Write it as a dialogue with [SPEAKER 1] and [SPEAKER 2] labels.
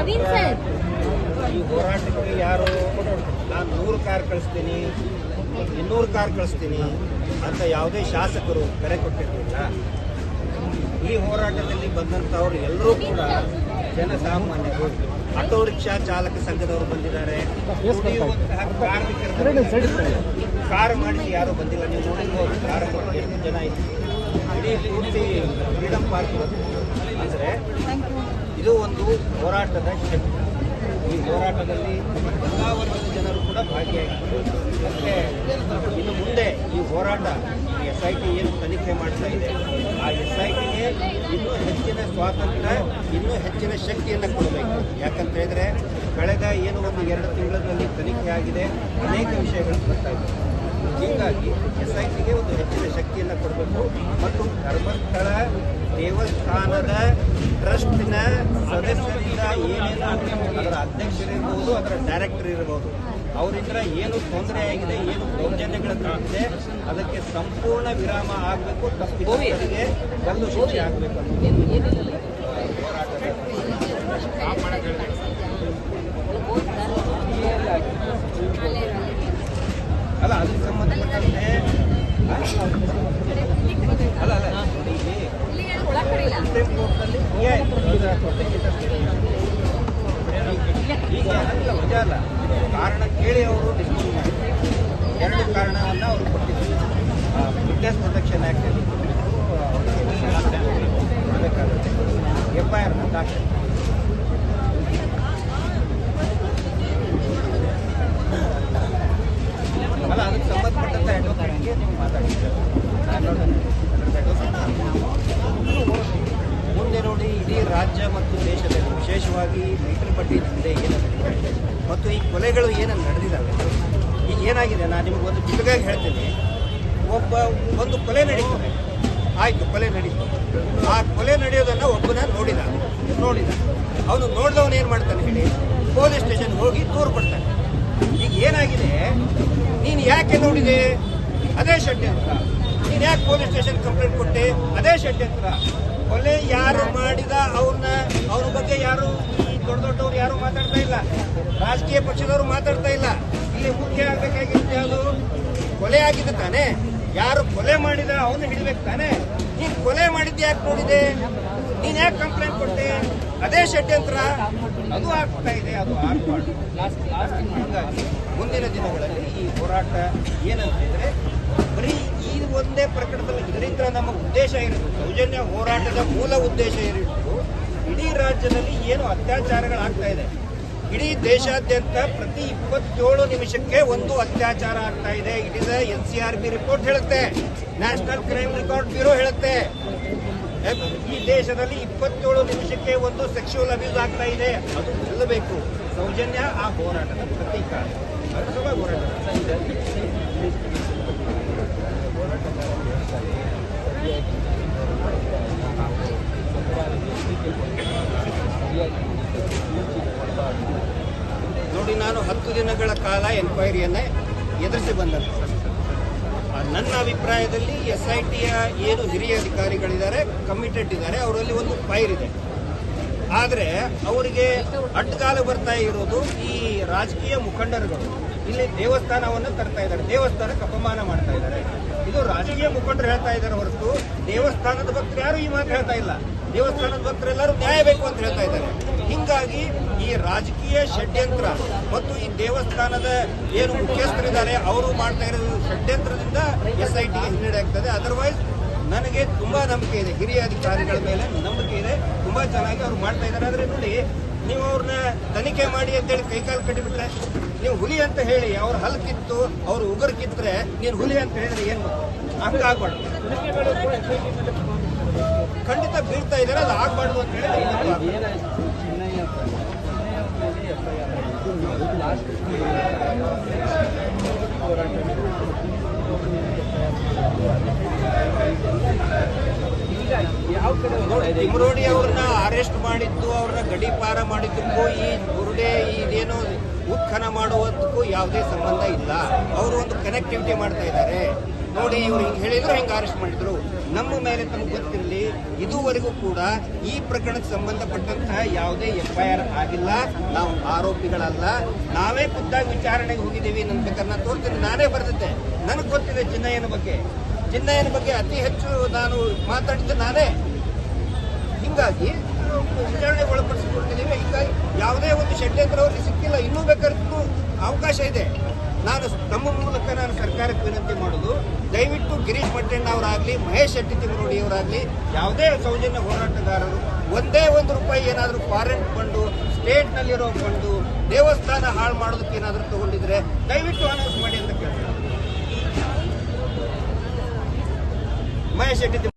[SPEAKER 1] Naveen sir.
[SPEAKER 2] ಈ ಹೋರಾಟಕ್ಕೆ ಯಾರು ನಾನು ನೂರು ಕಾರ್ ಕಳಿಸ್ತೀನಿ ಇನ್ನೂರು ಕಾರ್ ಕಳಿಸ್ತೀನಿ ಅಂತ ಯಾವುದೇ ಶಾಸಕರು ಕರೆ ಕೊಟ್ಟಿರಲಿಲ್ಲ. ಈ ಹೋರಾಟದಲ್ಲಿ ಬಂದಂಥವ್ರು ಎಲ್ಲರೂ ಕೂಡ ಜನಸಾಮಾನ್ಯರು. ಆಟೋ ರಿಕ್ಷಾ ಚಾಲಕ ಸಂಘದವರು ಬಂದಿದ್ದಾರೆ. ದುಡಿಯುವಂತಹ ಕಾರ್ಮಿಕರು ಕಾರ್ ಮಾಡಿಸಿ ಯಾರು ಬಂದಿಲ್ಲ ನೀವು ನೋಡಿರ್ಬೋದು ಕಾರ್ ಎಷ್ಟು ಜನ ಇದೆ ಇಡೀ ಪೂರ್ತಿ ಫ್ರೀಡಮ್ ಪಾರ್ಕ್ ಅಂದರೆ ಇದು ಒಂದು ಹೋರಾಟದ ಶಕ್ತಿ. ಈ ಹೋರಾಟದಲ್ಲಿ ಎಲ್ಲ ವರ್ಗದ ಜನರು ಕೂಡ ಭಾಗಿಯಾಗಿದ್ದರು. ಮತ್ತೆ ಇನ್ನು ಮುಂದೆ ಈ ಹೋರಾಟ ಎಸ್ ಐ ಟಿ ಏನು ತನಿಖೆ ಮಾಡ್ತಾ ಇದೆ, ಆ ಎಸ್ ಐ ಟಿಗೆ ಇನ್ನೂ ಹೆಚ್ಚಿನ ಸ್ವಾತಂತ್ರ್ಯ, ಇನ್ನೂ ಹೆಚ್ಚಿನ ಶಕ್ತಿಯನ್ನು ಕೊಡಬೇಕು. ಯಾಕಂತ ಹೇಳಿದ್ರೆ ಕಳೆದ ಏನು ಒಂದು ಎರಡು ತಿಂಗಳಲ್ಲಿ ತನಿಖೆ ಆಗಿದೆ, ಅನೇಕ ವಿಷಯಗಳು ಬರ್ತಾ ಇದೆ ಹೀಗಾಗಿ ಎಸ್ ಐ ಟಿಗೆ ಒಂದು ಹೆಚ್ಚಿನ ಶಕ್ತಿಯನ್ನು ಕೊಡಬೇಕು. ಮತ್ತು ಧರ್ಮಸ್ಥಳ, ದೇವಸ್ಥಾನದ ಟ್ರಸ್ಟಿನ ಸದಸ್ಯರಿಂದ ಏನೇನು ಅದರ ಅಧ್ಯಕ್ಷರಿರ್ಬೋದು ಅದರ ಡೈರೆಕ್ಟರ್ ಇರ್ಬೋದು. ಅವರಿಂದ ಏನು ತೊಂದರೆ ಆಗಿದೆ ಏನು ದೌರ್ಜನ್ಯಗಳಾಗಿದೆ ಅದಕ್ಕೆ ಸಂಪೂರ್ಣ ವಿರಾಮ ಆಗಬೇಕು. ತಪ್ಪಿಗೆ ಒಂದು ಶಿಕ್ಷೆ ಆಗಬೇಕು. ಅಲ್ಲ ಅದಕ್ಕೆ ಸಂಬಂಧಪಟ್ಟಂತೆ? ಅಲ್ಲ ಅಲ್ಲ. ಸುಪ್ರೀಂ ಕೋರ್ಟ್ನಲ್ಲಿ ಅಲ್ಲ ಕಾರಣ ಕೇಳಿ ಅವರು ಎರಡು ಕಾರಣವನ್ನು ಅವರು ಕೊಟ್ಟಿದ್ರು ವಿಟ್ನೆಸ್ ಪ್ರೊಟೆಕ್ಷನ್ ಆ್ಯಕ್ಟ್ ಕೊಡಬೇಕಾಗುತ್ತೆ ಎಫ್ ಐ ಆರ್ನ ದಾಖಲೆ ಅಲ್ಲ ಅದಕ್ಕೆ ಸಂಬಂಧಪಟ್ಟಂತ ಅಡ್ವೊಕೇಟ್ಗೆ ನೀವು ಮಾತಾಡಿದ್ದೀರ ಮುಂದೆ ನೋಡಿ ಇಡೀ ರಾಜ್ಯ ಮತ್ತು ದೇಶದಲ್ಲಿ ವಿಶೇಷವಾಗಿ ಮೈತ್ರಿ ಪಟ್ಟಿ ದಂಧೆ ಏನು ಮತ್ತು ಈ ಕೊಲೆಗಳು ಏನನ್ನು ನಡೆದಿದ್ದಾವೆ? ಈಗ ಏನಾಗಿದೆ? ನಾನು ನಿಮ್ಗೆ ಒಂದು ಚಿಟಕಾಗಿ ಹೇಳ್ತೀನಿ. ಒಬ್ಬ ಒಂದು ಕೊಲೆ ನಡೀತದೆ. ಆಯಿತು, ಕೊಲೆ ನಡೀತು. ಆ ಕೊಲೆ ನಡೆಯೋದನ್ನು ಒಬ್ಬನ ನೋಡಿದ ನೋಡಿದ. ಅವನು ನೋಡಿದವನು ಏನು ಮಾಡ್ತಾನೆ ಹೇಳಿ? ಪೊಲೀಸ್ ಸ್ಟೇಷನ್ಗೆ ಹೋಗಿ ದೂರು ಕೊಡ್ತಾನೆ. ಈಗ ಏನಾಗಿದೆ? ನೀನು ಯಾಕೆ ನೋಡಿದೆ? ಅದೇ ಷಡ್ಯಂತ್ರ. ನೀನು ಯಾಕೆ ಪೊಲೀಸ್ ಸ್ಟೇಷನ್ ಕಂಪ್ಲೇಂಟ್ ಕೊಟ್ಟೆ? ಅದೇ ಷಡ್ಯಂತ್ರ. ಕೊಲೆ ಯಾರು ಮಾಡಿದ ಅವ್ರನ್ನ, ಅವ್ರ ಬಗ್ಗೆ ಯಾರು ಈ ದೊಡ್ಡ ದೊಡ್ಡವ್ರು ಯಾರು ಮಾತಾಡ್ತಾ ಇಲ್ಲ. ರಾಜಕೀಯ ಪಕ್ಷದವರು ಮಾತಾಡ್ತಾ ಇಲ್ಲ. ಇಲ್ಲಿ ಮುಖ್ಯ ಆಗ್ಬೇಕಾಗಿರುತ್ತೆ ಅದು ಕೊಲೆ ಆಗಿದೆ ತಾನೆ. ಯಾರು ಕೊಲೆ ಮಾಡಿದ ಅವನು ಹಿಡಬೇಕು ತಾನೆ. ನೀನು ಕೊಲೆ ಮಾಡಿದ್ದು ಯಾಕೆ ನೋಡಿದೆ? ನೀನ್ ಯಾಕೆ ಕಂಪ್ಲೇಂಟ್ ಕೊಟ್ಟೆ ಅದೇ ಷಡ್ಯಂತ್ರ ಅದು ಆಗ್ತಾ ಇದೆ, ಅದು ಹೀಗಾಗಿ ಮುಂದಿನ ದಿನಗಳಲ್ಲಿ ಈ ಹೋರಾಟ ಏನಂತಂದ್ರೆ ಬರೀ ಈ ಒಂದೇ ಪ್ರಕರಣದಲ್ಲಿ ಇದರಿಂದ ನಮ್ಮ ಉದ್ದೇಶ ಇರೋದು, ಸೌಜನ್ಯ ಹೋರಾಟದ ಮೂಲ ಉದ್ದೇಶ ಇರೋದು ಇಡೀ ರಾಜ್ಯದಲ್ಲಿ ಏನು ಅತ್ಯಾಚಾರಗಳಾಗ್ತಾ ಇದೆ. ಇಡೀ ದೇಶಾದ್ಯಂತ ಪ್ರತಿ ಇಪ್ಪತ್ತೇಳು ನಿಮಿಷಕ್ಕೆ ಒಂದು ಅತ್ಯಾಚಾರ ಆಗ್ತಾ ಇದೆ. It is N C R B report ಹೇಳುತ್ತೆ. ನ್ಯಾಷನಲ್ ಕ್ರೈಮ್ ರೆಕಾರ್ಡ್ ಬ್ಯೂರೋ ಹೇಳುತ್ತೆ. ಈ ದೇಶದಲ್ಲಿ ಇಪ್ಪತ್ತೇಳು ನಿಮಿಷಕ್ಕೆ ಒಂದು ಸೆಕ್ಷುವಲ್ ಅಬ್ಯೂಸ್ ಆಗ್ತಾ ಇದೆ. ಅದು ನಿಲ್ಲಬೇಕು. ಸೌಜನ್ಯ ಆ ಹೋರಾಟದ ಪ್ರತೀಕ. ಹೋರಾಟ. ನೋಡಿ, ನಾನು ಹತ್ತು ದಿನಗಳ ಕಾಲ ಎನ್ಕ್ವೈರಿಯನ್ನೇ ಎದುರಿಸಿ ಬಂದಂತ ನನ್ನ ಅಭಿಪ್ರಾಯದಲ್ಲಿ ಎಸ್ ಐ ಟಿಯ ಏನು ಹಿರಿಯ ಅಧಿಕಾರಿಗಳಿದ್ದಾರೆ ಕಮಿಟೆಡ್ ಇದ್ದಾರೆ, ಅವರಲ್ಲಿ ಒಂದು ಫೈರ್ ಇದೆ. ಆದರೆ ಅವರಿಗೆ ಅಡ್ಡಗಾಲ ಬರ್ತಾ ಇರೋದು ಈ ರಾಜಕೀಯ ಮುಖಂಡರುಗಳು. ಇಲ್ಲಿ ದೇವಸ್ಥಾನವನ್ನು ತರ್ತಾ ಇದ್ದಾರೆ, ದೇವಸ್ಥಾನಕ್ಕೆ ಅಪಮಾನ ಮಾಡ್ತಾ ಇದ್ದಾರೆ. ಇದು ರಾಜಕೀಯ ಮುಖಂಡರು ಹೇಳ್ತಾ ಇದ್ದಾರೆ ಹೊರತು ದೇವಸ್ಥಾನದ ಭಕ್ತರು ಯಾರು ಈ ಮಾತು ಹೇಳ್ತಾ ಇಲ್ಲ. ದೇವಸ್ಥಾನದ ಭಕ್ತರೆಲ್ಲರೂ ನ್ಯಾಯ ಬೇಕು ಅಂತ ಹೇಳ್ತಾ ಇದ್ದಾರೆ. ಹಿಂಗಾಗಿ ಈ ರಾಜಕೀಯ ಷಡ್ಯಂತ್ರ ಮತ್ತು ಈ ದೇವಸ್ಥಾನದ ಏನು ಮುಖ್ಯಸ್ಥರಿದ್ದಾರೆ, ಅವರು ಮಾಡ್ತಾ ಇರೋದು ಷಡ್ಯಂತ್ರದಿಂದ ಎಸ್ ಐ ಟಿಗೆ ಹಿನ್ನಡೆ ಆಗ್ತದೆ. ಅದರ್ವೈಸ್ ನನಗೆ ತುಂಬಾ ನಂಬಿಕೆ ಇದೆ. ಹಿರಿಯ ಅಧಿಕಾರಿಗಳ ಮೇಲೆ ನಂಬಿಕೆ ಇದೆ. ತುಂಬಾ ಚೆನ್ನಾಗಿ ಅವ್ರು ಮಾಡ್ತಾ ಇದ್ದಾರೆ. ಆದ್ರೆ ನೋಡಿ, ನೀವು ಅವ್ರನ್ನ ತನಿಖೆ ಮಾಡಿ ಅಂತೇಳಿ ಕೈಕಾಲು ಕಟ್ಟಿಬಿಟ್ರೆ, ನೀವು ಹುಲಿ ಅಂತ ಹೇಳಿ ಅವ್ರ ಹಲ್ ಕಿತ್ತು, ಅವ್ರ ಉಗುರು ಕಿತ್ತರೆ, ನೀನು ಹುಲಿ ಅಂತ ಹೇಳಿದ್ರೆ ಏನು ಹಂಗಾಗ್ಬಾರ್ದು ಬೀಳ್ತಾ ಇದ್ದಾರೆ, ಅದು ಆಗ್ಬಾರ್ದು ಅಂತ ಹೇಳಿ ತಿಮ್ರೋಡಿ ಅವ್ರನ್ನ ಅರೆಸ್ಟ್ ಮಾಡಿದ್ದು, ಅವ್ರನ್ನ ಗಡಿಪಾರ ಮಾಡಿದ್ದಕ್ಕೂ ಈ ಬುರುಡೆ ಇದೇನು ಉತ್ಖನ ಮಾಡುವುದಕ್ಕೂ ಯಾವುದೇ ಸಂಬಂಧ ಇಲ್ಲ. ಅವರು ಒಂದು ಕನೆಕ್ಟಿವಿಟಿ ಮಾಡ್ತಾ ಇದ್ದಾರೆ. ನೋಡಿ ಇವರು ಹಿಂಗೆ ಹೇಳಿದ್ರು, ಹಿಂಗೆ ಅರೆಸ್ಟ್ ಮಾಡಿದ್ರು. ನಮ್ಮ ಮೇಲೆ ತಮಗೆ ಗೊತ್ತಿರಲಿ, ಇದುವರೆಗೂ ಕೂಡ ಈ ಪ್ರಕರಣಕ್ಕೆ ಸಂಬಂಧಪಟ್ಟಂತಹ ಯಾವುದೇ ಎಫ್ಐಆರ್ ಆಗಿಲ್ಲ. ನಾವು ಆರೋಪಿಗಳಲ್ಲ. ನಾವೇ ಖುದ್ದಾಗಿ ವಿಚಾರಣೆಗೆ ಹೋಗಿದ್ದೀವಿ ನನ್ನ ಬೇಕಾದ್ರೆ ನಾನು ತೋರ್ತೀನಿ. ನಾನೇ ಬರೆದಿದ್ದೆ. ನನಗೆ ಗೊತ್ತಿದೆ ಚಿನ್ನಯ್ಯನ ಬಗ್ಗೆ. ಚಿನ್ನಯ್ಯನ ಬಗ್ಗೆ ಅತಿ ಹೆಚ್ಚು ನಾನು ಮಾತಾಡಿದ್ದೆ ನಾನೇ. ಹಿಂಗಾಗಿ ವಿಚಾರಣೆ ಒಳಪಡಿಸಿಕೊಡ್ತಿದ್ದೀವಿ ಹೀಗಾಗಿ ಯಾವುದೇ ಒಂದು ಷಡ್ಯಂತ್ರ ಅವ್ರಿಗೆ ಸಿಕ್ಕಿಲ್ಲ. ಇನ್ನೂ ಬೇಕಾದ್ರೂ ಅವಕಾಶ ಇದೆ. ನಾನು ತಮ್ಮ ಮೂಲಕ ನಾನು ಸರ್ಕಾರಕ್ಕೆ ವಿನಂತಿ ಮಾಡೋದು, ದಯವಿಟ್ಟು ಗಿರೀಶ್ ಮಟ್ಟಣ್ಣ ಅವರಾಗಲಿ, ಮಹೇಶ್ ಶೆಟ್ಟಿ ತಿಮ್ಮರೋಡಿ ಅವರಾಗಲಿ, ಯಾವುದೇ ಸೌಜನ್ಯ ಹೋರಾಟಗಾರರು, ಒಂದೇ ಒಂದು ರೂಪಾಯಿ ಏನಾದರೂ ಫಾರಿನ್ ಫಂಡು, ಸ್ಟೇಟ್ನಲ್ಲಿರೋ ಫಂಡು, ದೇವಸ್ಥಾನ ಹಾಳು ಮಾಡೋದಕ್ಕೆ ಏನಾದರೂ ತಗೊಂಡಿದ್ರೆ ದಯವಿಟ್ಟು ಅನೌನ್ಸ್ ಮಾಡಿ ಅಂತ ಕೇಳ್ತಾರೆ ಮಹೇಶ್ ಶೆಟ್ಟಿ